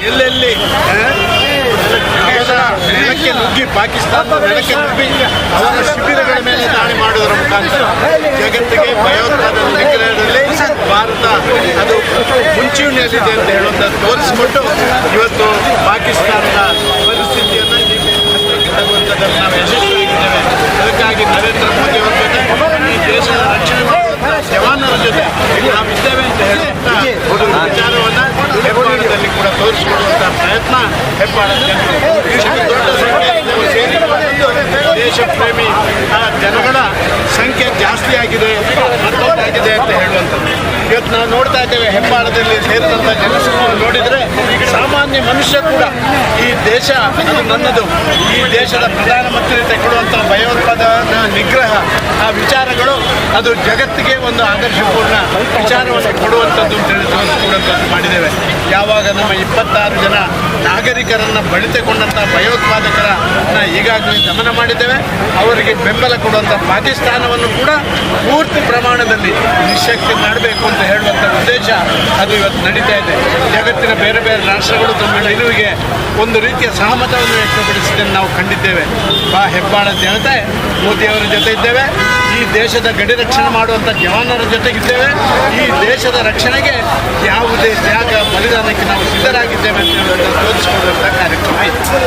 ಎಲ್ಲೆಲ್ಲಿ? ನೆಲಕ್ಕೆ ನುಗ್ಗಿ ಪಾಕಿಸ್ತಾನದ ನೆಲಕ್ಕೆ ನುಗ್ಗಿ ಅವರ ಶಿಬಿರಗಳ ಮೇಲೆ ದಾಳಿ ಮಾಡುವುದರ ಮುಖಾಂತರ ಜಗತ್ತಿಗೆ ಭಯೋತ್ಪಾದನೆ ನಿಗ್ರಹದಲ್ಲಿ ಭಾರತ ಅದು ಮುಂಚೂಣಿಯಲ್ಲಿದೆ ಅಂತ ಹೇಳುವಂಥದ್ದು ತೋರಿಸಿಕೊಟ್ಟು ಇವತ್ತು ಪಾಕಿಸ್ತಾನದ ಪರಿಸ್ಥಿತಿಯನ್ನು ನಾವು ಯಶಸ್ವಿಯಾಗಿದ್ದೇವೆ ಅದಕ್ಕಾಗಿ ನರೇಂದ್ರ ಮೋದಿ ಅವರ ಈ ದೇಶದ ರಕ್ಷಣೆ ಮಾಡುವಂಥ ಜವಾನರ ಜೊತೆ ನಾವಿದ್ದೇವೆ ಅಂತ ಹೇಳುವಂಥ ಒಂದು ವಿಚಾರವನ್ನು ಹೆಬ್ಬಾಳದಲ್ಲಿ ಕೂಡ ತೋರಿಸಿಕೊಡುವಂಥ ಪ್ರಯತ್ನ ಹೆಬ್ಬಾಳದ ಜನರು ದೇಶ ಪ್ರೇಮಿ ಆ ಜನಗಳ ಸಂಖ್ಯೆ ಜಾಸ್ತಿ ಆಗಿದೆ ಮತ್ತೊಂದಾಗಿದೆ ಅಂತ ಹೇಳುವಂಥದ್ದು. ಇವತ್ತು ನಾವು ನೋಡ್ತಾ ಇದ್ದೇವೆ ಹೆಬ್ಬಾಳದಲ್ಲಿ ಸೇರಿದಂಥ ಜನಸಂಖ್ಯೆ ನೋಡಿದರೆ ಸಾಮಾನ್ಯ ಮನುಷ್ಯ ಕೂಡ ಈ ದೇಶ, ಅದು ನನ್ನದು, ಈ ದೇಶದ ಪ್ರಧಾನಮಂತ್ರಿ ತೆಗೊಳ್ಳುವಂಥ ಭಯೋತ್ಪಾದನಾ ನಿಗ್ರಹ, ಆ ವಿಚಾರಗಳು ಅದು ಜಗತ್ತಿಗೆ ಒಂದು ಆದರ್ಶಪೂರ್ಣ ವಿಚಾರವನ್ನು ಕೊಡುವಂಥದ್ದು ಅಂತ ಹೇಳಿ ತೋರಿಸಿಕೊಡುವಂಥದ್ದು ಮಾಡಿದ್ದೇವೆ. ಯಾವಾಗ ನಮ್ಮ ಇಪ್ಪತ್ತಾರು ಜನ ನಾಗರಿಕರನ್ನು ಬಳಿತಕೊಂಡಂಥ ಭಯೋತ್ಪಾದಕರನ್ನ ಈಗಾಗಲೇ ದಮನ ಮಾಡಿದ್ದೇವೆ. ಅವರಿಗೆ ಬೆಂಬಲ ಕೊಡುವಂಥ ಪಾಕಿಸ್ತಾನವನ್ನು ಕೂಡ ಪೂರ್ತಿ ಪ್ರಮಾಣದಲ್ಲಿ ನಿಶಕ್ತಿ ಮಾಡಬೇಕು ಅಂತ ಹೇಳುವಂಥ ಉದ್ದೇಶ ಅದು ಇವತ್ತು ನಡೀತಾ ಇದೆ. ಜಗತ್ತಿನ ಬೇರೆ ಬೇರೆ ರಾಷ್ಟ್ರಗಳು ತಮ್ಮ ನಿಲುವಿಗೆ ಒಂದು ರೀತಿಯ ಸಹಮತವನ್ನು ವ್ಯಕ್ತಪಡಿಸಿದ್ದನ್ನು ನಾವು ಕಂಡಿದ್ದೇವೆ ಬಾ ಹೆಬ್ಬಾಳ ಜನತೆ, ಮೋದಿಯವರ ಜೊತೆ ಇದ್ದೇವೆ. ಈ ದೇಶದ ಗಡಿ ರಕ್ಷಣೆ ಮಾಡುವಂಥ ಜವಾನರ ಜೊತೆಗಿದ್ದೇವೆ. ಈ ದೇಶದ ರಕ್ಷಣೆಗೆ ಯಾವುದೇ ತ್ಯಾಗ ಬಲಿದಾನಕ್ಕೆ ನಾವು ಸಿದ್ಧರಾಗಿದ್ದೇವೆ ಅಂತ ಹೇಳುವಂಥ ತೋರಿಸಿಕೊಳ್ಳುವಂಥ ಕಾರ್ಯಕ್ರಮ ಇತ್ತು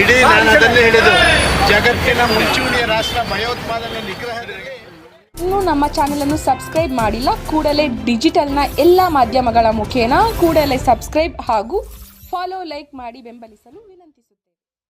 ಇಡೀ ನಾನು ಅದನ್ನೇ ಹೇಳಿದ್ದು ಜಗತ್ತಿನ ಮುಂಚೂಣಿಯ ರಾಷ್ಟ್ರ ಭಯೋತ್ಪಾದನೆ ನಿಗ್ರಹ ಇನ್ನೂ ನಮ್ಮ ಚಾನೆಲ್ ಅನ್ನು ಸಬ್ಸ್ಕ್ರೈಬ್ ಮಾಡಿಲ್ಲ ಕೂಡಲೇ ಡಿಜಿಟಲ್ನ ಎಲ್ಲ ಮಾಧ್ಯಮಗಳ ಮುಖೇನ ಕೂಡಲೇ ಸಬ್ಸ್ಕ್ರೈಬ್ ಹಾಗೂ ಫಾಲೋ ಲೈಕ್ ಮಾಡಿ ಬೆಂಬಲಿಸಲು ವಿನಂತಿಸಿ